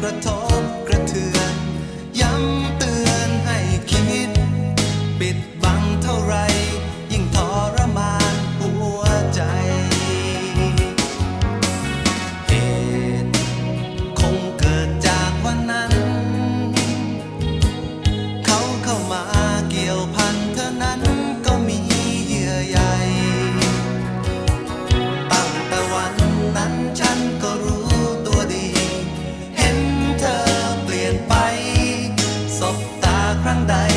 กระทบกระเทือน ครั้งใด